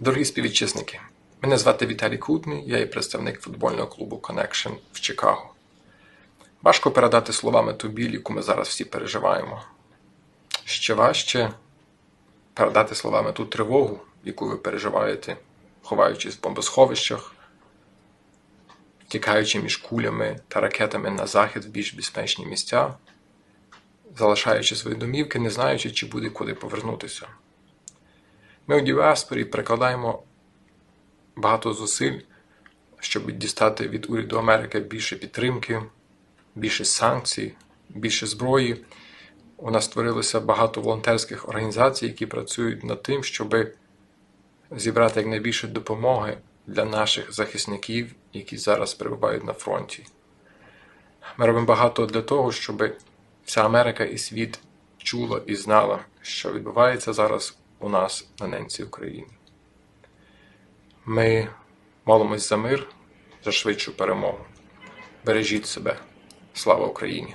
Дорогі співвітчизники, мене звати Віталій Кутний, я є представник футбольного клубу Connection в Чикаго. Важко передати словами ту біль, яку ми зараз всі переживаємо. Ще важче передати словами ту тривогу, яку ви переживаєте, ховаючись в бомбосховищах, втікаючи між кулями та ракетами на захід в більш безпечні місця, залишаючи свої домівки, не знаючи, чи буде куди повернутися. Ми у діаспорі прикладаємо багато зусиль, щоб дістати від уряду Америки більше підтримки, більше санкцій, більше зброї. У нас створилося багато волонтерських організацій, які працюють над тим, щоб зібрати якнайбільше допомоги для наших захисників, які зараз перебувають на фронті. Ми робимо багато для того, щоб вся Америка і світ чула і знала, що відбувається зараз у нас на ненці України. Ми молимось за мир, за швидшу перемогу. Бережіть себе. Слава Україні!